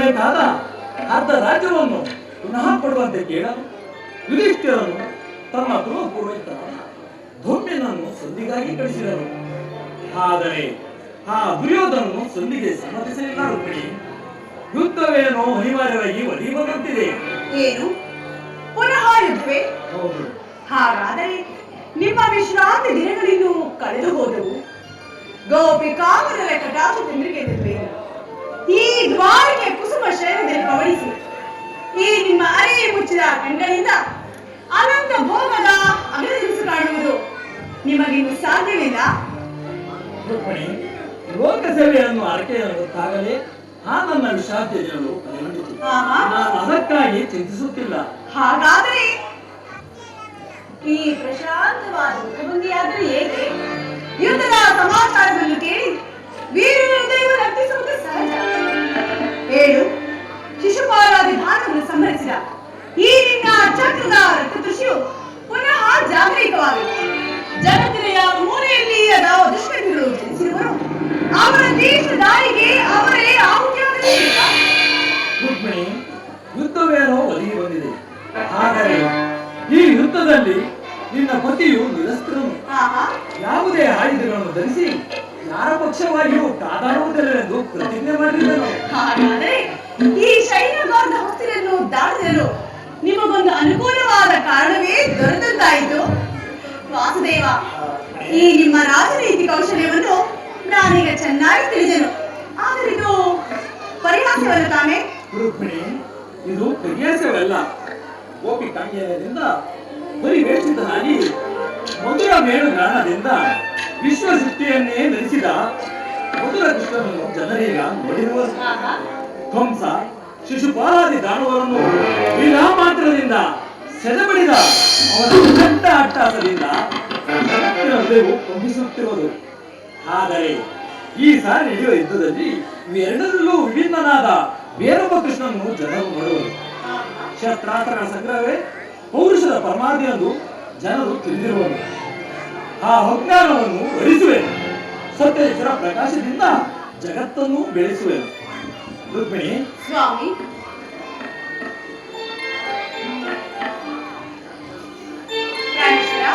ಬರಬೇಕಾದ ಅರ್ಧ ರಾಜ್ಯವನ್ನು ಪುನಃ ಕೊಡುವಂತೆ ಕೇಳಲು ಯುಧಿಷ್ಠಿರನು ತಮ್ಮ ಗೃಹ ಧೂಮ್ಯನನ್ನು ಸಂಧಿಗಾಗಿ ಕಳಿಸಿದರು ಆದರೆ ಆ ದುರ್ಯೋಧನನು ಸಂಧಿಗೆ ಸಮ್ಮತಿಸಲಿಲ್ಲ ರುಕ್ಮಿಣಿ. ಯುದ್ಧವೇನೋ ಅನಿವಾರ್ಯವಾಗಿ ಒಲಿ ಬಂದಂತಿದೆ ಏನು? ಪುನಃ ಯುದ್ಧವೇ? ಹೌದು. ಹಾಗಾದರೆ ನಿಮ್ಮ ವಿಶ್ರಾಂತಿ ದಿನಗಳಿನ್ನೂ ಕಳೆದು ಹೋದವು ಗೋಪಿಕಾಮರರ ಕಟಾಕ್ಷ ತಿಂದ್ರಿಗೆದಿರುವೆ ಈ ದ್ವಾರಿಗೆ ಕುಸುಮ ಶೈಲದಲ್ಲಿ ಪವಡಿಸಿ ಈ ನಿಮ್ಮ ಅರೆ ಮುಚ್ಚಿದ ಕಣ್ಗಳಿಂದ ಅನಂತ ಭೋಗದ ಅಗಲದಿರಿಸು ಕಾಣುವುದು ನಿಮಗಿನ್ನು ಸಾಧ್ಯವಿಲ್ಲ. ಲೋಕಸಭೆಯನ್ನು ಅರಕೆಯನ್ನು ಗೊತ್ತಾಗಲೇ ಆ ನನ್ನ ವಿಷಾದ್ಯಗಳು. ನಾನು ಅದಕ್ಕಾಗಿ ಚಿಂತಿಸುತ್ತಿಲ್ಲ. ಹಾಗಾದರೆ ಈ ಪ್ರಶಾಂತವಾದ ಮುಖಬಂದಿಯಾದರೆ ಹೇಗೆ? ಯುದ್ಧದ ಸಮಾಚಾರವನ್ನು ಕೇಳಿ ವೀರ ಹೃದಯವನ್ನು ರಕ್ಷಿಸುವುದು ಸಹಜ. ಹೇಳು. ಶಿಶುಪಾಲ ವಿಧಾನವನ್ನು ಸಂಹರಿಸಿದ. ಈ ನಿನ್ನ ಚಕ್ರದ ರಕ್ತದೃಶ್ಯು ಪುನಃ ಜಾಗರಿಕವಾಗಿದೆ ಜಗತ್ತಿನ ಯಾವ ಮೂಲೆಯಲ್ಲಿ ಅದಾವ ದುಷ್ಕರ್ಮಿಗಳು ಜನಿಸಿರುವರು ಅವರ ದೇಶ ದಾರಿಗೆ ಅವರೇ ಆಹುತಿಯಾಗಲಿ ರುಕ್ಮಿಣಿ ಯುದ್ಧವೇನೋ ಒದಗಿ ಬಂದಿದೆ. ಆದರೆ ಈ ಯುದ್ಧದಲ್ಲಿ ನಿನ್ನ ಪತಿಯು ನಿರಸ್ತ್ರನು. ಯಾವುದೇ ಆಯುಧಗಳನ್ನು ಧರಿಸಿ ಯಾರ ಪಕ್ಷವಾಗಿಯೂ ಕಾದಾಡುವುದಿಲ್ಲವೆಂದು ಪ್ರತಿಜ್ಞೆ ಮಾಡಿದ್ದನು ಹಾಗಾದರೆ ಈ ಶೈಲಗಾರದ ಹೊಸ್ತಿಲನ್ನು ದಾಟಿದಲು ನಿಮಗೊಂದು ಅನುಕೂಲವಾದ ಕಾರಣವೇ ದೊರೆತಂತಾಯಿತು? ವಾಸುದೇವ ಈ ನಿಮ್ಮ ರಾಜನೀತಿ ಕೌಶಲ್ಯವನ್ನು ನಾನೀಗ ಚೆನ್ನಾಗಿ ತಿಳಿದೆನು. ಆದರೆ ಇದು ಪರಿಹಾಸ್ಯವಲ್ಲ ತಾನೇ? ರುಕ್ಮಿಣಿ ಇದು ಪ್ರನ್ಯಾಸವಲ್ಲ ಗೋಪಿ ಕಾಂಗ್ಯದಿಂದ ಪರಿವೇಷಿತನಾಗಿ ಮಧುರ ಮೇಳುಗಾಣದಿಂದ ವಿಶ್ವ ಸೃಷ್ಟಿಯನ್ನೇ ನಡೆಸಿದ ಮೊದಲ ಕೃಷ್ಣನನ್ನು ಜನರೀಗ ನೋಡಿರುವ ಕಂಸ ಶಿಶುಪಾಲಾದಿ ದಾನವರನ್ನು ಮಾತ್ರದಿಂದ ಸೆದಬಡಿದ ಅವರ ದೊಡ್ಡ ಅಟ್ಟಾಸದಿಂದ ಹೃದಯವು ಕಂಬಿಸುತ್ತಿರುವುದು ಆದರೆ ಈ ಸಾರಿ ನಡೆಯುವ ಯುದ್ಧದಲ್ಲಿ ಇವೆರಡರಲ್ಲೂ ವಿಭಿನ್ನನಾದ ಬೇರೊಬ್ಬ ಕೃಷ್ಣನನ್ನು ಜನರು ನೋಡುವರು. ಶಸ್ತ್ರಾಸ್ತ್ರಗಳ ಸಂಗ್ರಹವೇ ಪೌರುಷದ ಪರಮಾದಿ ಎಂದು ಜನರು ತಿಳಿದಿರುವರು. ಆ ಅಜ್ಞಾನವನ್ನು ಅರಿಸುವೆನು ಸತ್ಯೇಶ್ವರ ಪ್ರಕಾಶದಿಂದ ಜಗತ್ತನ್ನು ಬೆಳೆಸುವೆನು ರುಕ್ಮಿಣಿ ಸ್ವಾಮಿ ಪ್ರಾಣೇಶ್ವರ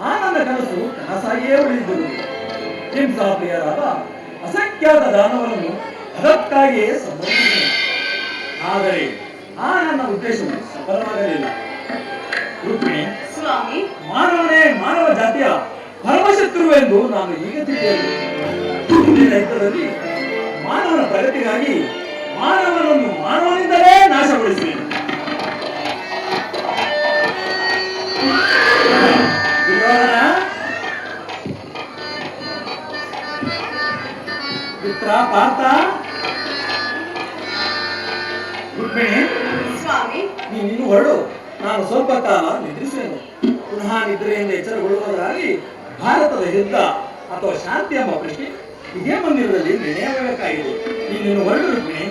ಆ ನನ್ನ ಕನಸು ಕನಸಾಗಿಯೇ ಉಳಿದಿದ್ದು. ಹಿಂಸಾಪ್ರಿಯರಾದ ಅಸಂಖ್ಯಾತ ದಾನವನ್ನು ಅದಕ್ಕಾಗಿಯೇ ಸಂಬಂಧಿಸಿದೆ ಆದರೆ ಆ ನನ್ನ ಉದ್ದೇಶವು ಸಫಲವಾಗಲಿಲ್ಲ. ರುಕ್ಮಿಣಿ ಸ್ವಾಮಿ. ಮಾನವನೇ ಮಾನವ ಜಾತಿಯ ಪರಮಶತ್ರುವೆಂದು ನಾನು ಈಗ ತಿಳಿಯಲು ಮುಂದಿನ ಯುದ್ಧದಲ್ಲಿ ಮಾನವನ ಪ್ರಗತಿಗಾಗಿ ಮಾನವನನ್ನು ಮಾನವನಿಂದಲೇ ನಾಶಗೊಳಿಸುವೆನು ಮಿತ್ರ ಪಾರ್ಥ? ರುಕ್ಮಿಣಿ ಸ್ವಾಮಿ. ನೀನು ಹೊರಡು. ನಾನು ಸ್ವಲ್ಪ ಕಾಲ ನಿದ್ರಿಸುವೆನು. ಪುನಃ ನಿದ್ರೆಯಿಂದ ಎಚ್ಚರಗೊಳ್ಳುವುದಾಗಿ ಭಾರತದ ಯುದ್ಧ ಅಥವಾ ಶಾಂತಿ ಎಂಬ ಪ್ರಶ್ನೆ ಇದೇ ಮಂದಿರದಲ್ಲಿ ನಿರ್ಣಯವಾಗಬೇಕಾಗಿದೆ ನೀನು ಹೊರಡು ರುಕ್ಮಿಣಿ.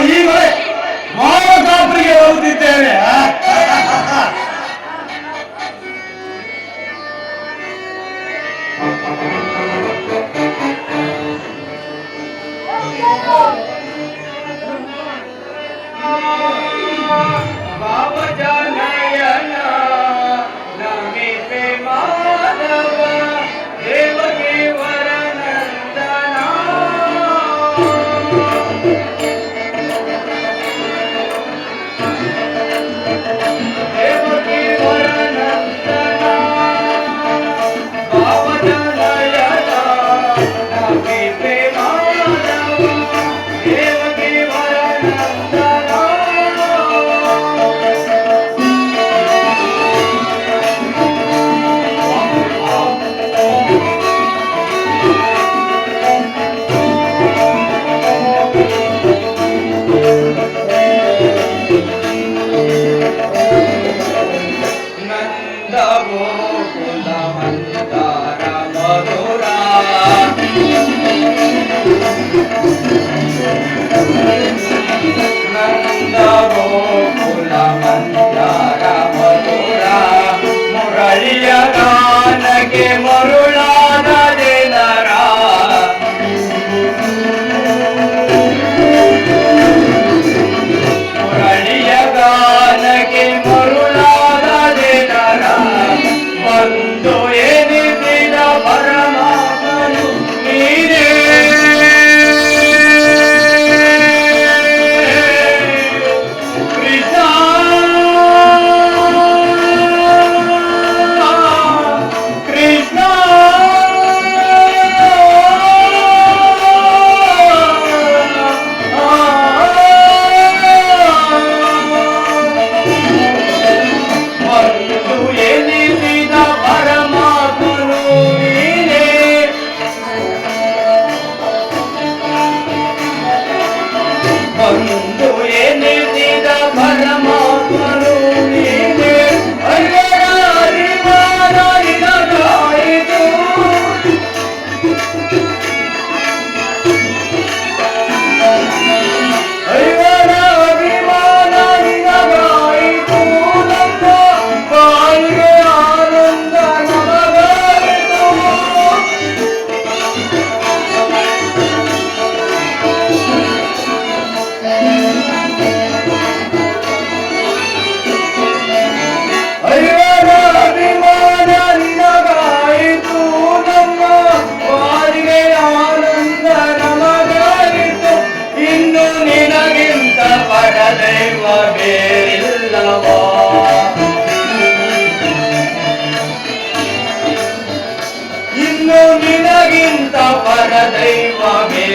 Ahí va. தெய்வமே